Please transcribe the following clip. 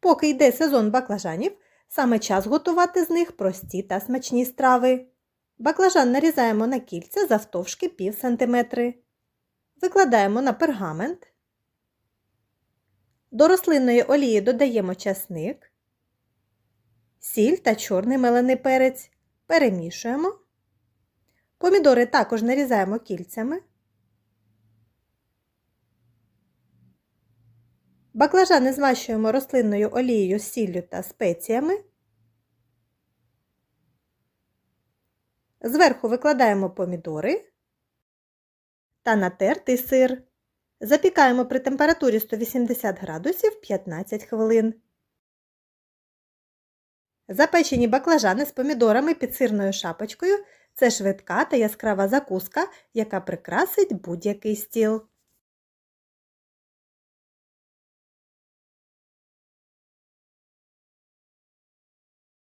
Поки йде сезон баклажанів, саме час готувати з них прості та смачні страви. Баклажан нарізаємо на кільця завтовшки пів сантиметри. Викладаємо на пергамент. До рослинної олії додаємо часник, сіль та чорний мелений перець. Перемішуємо. Помідори також нарізаємо кільцями. Баклажани змащуємо рослинною олією, сіллю та спеціями. Зверху викладаємо помідори та натертий сир. Запікаємо при температурі 180 градусів 15 хвилин. Запечені баклажани з помідорами під сирною шапочкою це швидка та яскрава закуска, яка прикрасить будь-який стіл.